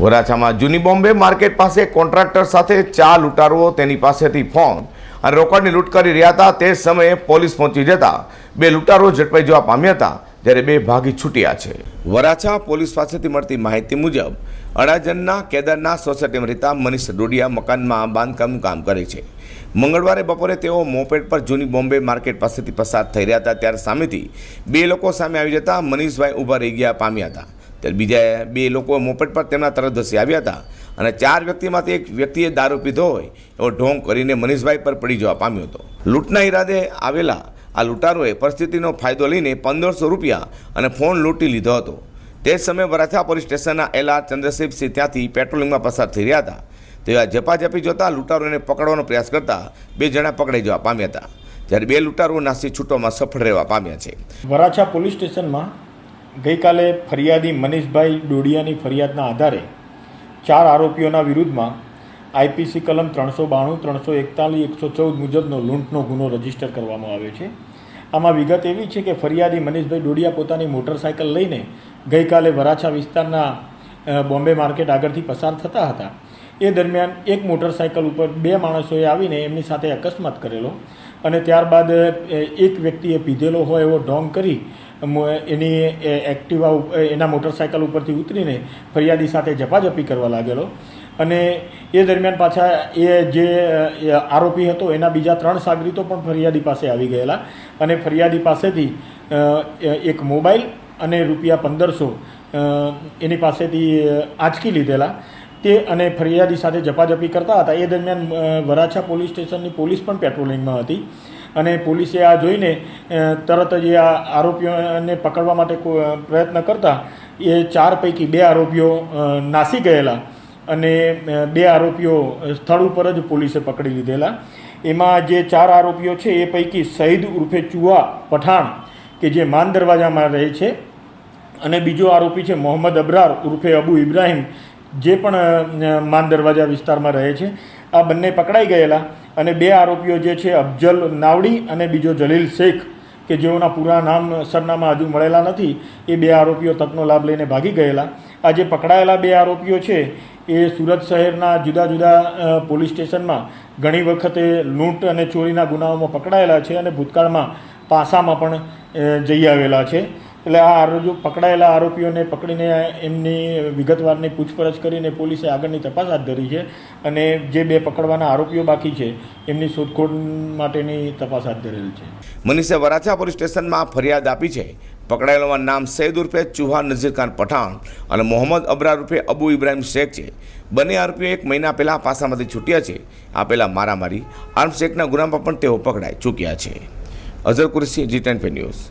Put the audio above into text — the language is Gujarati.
વરાછામાં જૂની બોમ્બે માર્કેટ પાસે કોન્ટ્રાક્ટર સાથે ચા લૂંટારુઓ, તેની પાસેથી ફોન. અને રોકડની લૂંટ કરી રહ્યા હતા, તે સમયે પોલીસ પહોંચી જતા બે લૂંટારો ઝડપાઈ જવા પામ્યા હતા, જ્યારે બે ભાગી છૂટ્યા છે. વરાછા પોલીસ પાસેથી મળતી માહિતી મુજબ, અડાજણના કેદારનાથ સોસાયટીમાં રહેતા મનીષ ડોડિયા મકાનમાં બાંધકામનું કામ કરે છે. મંગળવારે બપોરે તેઓ મોપેડ પર જૂની બોમ્બે માર્કેટ પાસેથી પસાર થઈ રહ્યા હતા, ત્યારે સામેથી બે લોકો સામે આવી જતા મનીષભાઈ ઊભા રહી ગયા, પામ્યા હતા. ત્યારે બીજા બે લોકો મોપટ પર તેમના તરફ ધસી આવ્યા હતા. અને ચાર વ્યક્તિમાંથી એક વ્યક્તિએ દારૂ પીધો હોય એવો ઢોંગ કરીને મનીષભાઈ પર પડી જવા પામ્યો હતો. લૂંટના ઈરાદે આવેલા આ લૂંટારોએ પરિસ્થિતિનો ફાયદો લઈને પંદરસો રૂપિયા અને ફોન લૂંટી લીધો હતો. તે સમયે વરાછા પોલીસ સ્ટેશનના એલઆર ચંદ્રશેખસિંહ ત્યાંથી પેટ્રોલિંગમાં પસાર થઈ રહ્યા હતા. તેવા ઝપાઝપી જોતા લૂંટારોને પકડવાનો પ્રયાસ કરતા બે જણા પકડાઈ જવા પામ્યા હતા. જ્યારે બે લૂંટારો નાસી છૂટવામાં સફળ રહેવા પામ્યા છે. વરાછા પોલીસ સ્ટેશનમાં ગઈકાલે ફરિયાદી મનીષભાઈ ડોડિયાની ફરિયાદના આધારે ચાર આરોપીઓના વિરુદ્ધમાં આઈપીસી કલમ ત્રણસો બાણું, ત્રણસો એકતાલીસ, એકસો ચૌદ મુજબનો લૂંટનો ગુનો રજિસ્ટર કરવામાં આવ્યો છે. આમાં વિગત એવી છે કે ફરિયાદી મનીષભાઈ ડોડિયા પોતાની મોટરસાયકલ લઈને ગઈકાલે વરાછા વિસ્તારના બોમ્બે માર્કેટ આગળથી પસાર થતા હતા. એ દરમિયાન એક મોટરસાયકલ ઉપર બે માણસોએ આવીને એમની સાથે અકસ્માત કરેલો અને ત્યારબાદ એક વ્યક્તિએ પીધેલો હોય એવો ઢોંગ કરી એની એક્ટિવા એના મોટરસાયકલ ઉપરથી ઉતરીને ફરિયાદી સાથે ઝપાઝપી કરવા લાગેલો. અને એ દરમિયાન પાછા એ જે આરોપી હતો, એના બીજા ત્રણ સાગરીતો પણ ફરિયાદી પાસે આવી ગયેલા. અને ફરિયાદી પાસેથી એક મોબાઈલ અને રૂપિયા પંદરસો એની પાસેથી આંચકી લીધેલા. તે અને ફરિયાદી સાથે ઝપાઝપી કરતા હતા. એ દરમિયાન વરાછા પોલીસ સ્ટેશનની પોલીસ પણ પેટ્રોલિંગમાં હતી. અને પોલીસે આ જોઈને તરત જ એ આ આરોપીઓને પકડવા માટે પ્રયત્ન કરતા એ ચાર પૈકી બે આરોપીઓ નાસી ગયેલા અને બે આરોપીઓ સ્થળ ઉપર જ પોલીસે પકડી લીધેલા. એમાં જે ચાર આરોપીઓ છે એ પૈકી શહીદ ઉર્ફે ચુવા પઠાણ કે જે માન દરવાજામાં રહે છે અને બીજો આરોપી છે મોહમ્મદ અબરાર ઉર્ફે અબુ ઇબ્રાહીમ જે પણ માન દરવાજા વિસ્તારમાં રહે છે. આ બંને પકડાઈ ગયેલા અને બે આરોપીઓ જે છે અફજલ નાવડી અને બીજો જલીલ શેખ કે જેઓના પૂરા નામ, સરનામા હજુ મળેલા નથી, એ બે આરોપીઓ તકનો લાભ લઈને ભાગી ગયેલા. આ જે પકડાયેલા બે આરોપીઓ છે, એ સુરત શહેરના જુદા જુદા પોલીસ સ્ટેશનમાં ઘણી વખતે લૂંટ અને ચોરીના ગુનાઓમાં પકડાયેલા છે અને ભૂતકાળમાં પાસામાં પણ જઈ આવેલા છે. એટલે આ આરોજો પકડાયેલા આરોપીઓને પકડીને એમની વિગતવારની પૂછપરછ કરીને પોલીસે આગળની તપાસ હાથ ધરી છે અને જે બે પકડવાના આરોપીઓ બાકી છે, એમની શોધખોળ માટેની તપાસ હાથ ધરેલ છે. મનીષે વરાછા પોલીસ સ્ટેશનમાં ફરિયાદ આપી છે. પકડાયેલોમાં નામ સૈદ ઉર્ફે ચુહાન નઝીર ખાન પઠાણ અને મોહમ્મદ અબરાર ઉર્ફે અબુ ઇબ્રાહિમ શેખ છે. બંને આરોપીઓ એક મહિના પહેલાં પાસામાંથી છૂટ્યા છે. આ પહેલાં મારામારી, આર્મ શેખના ગુનામાં પણ તેઓ પકડાઈ ચૂક્યા છે. Azhar Qureshi, G ten news.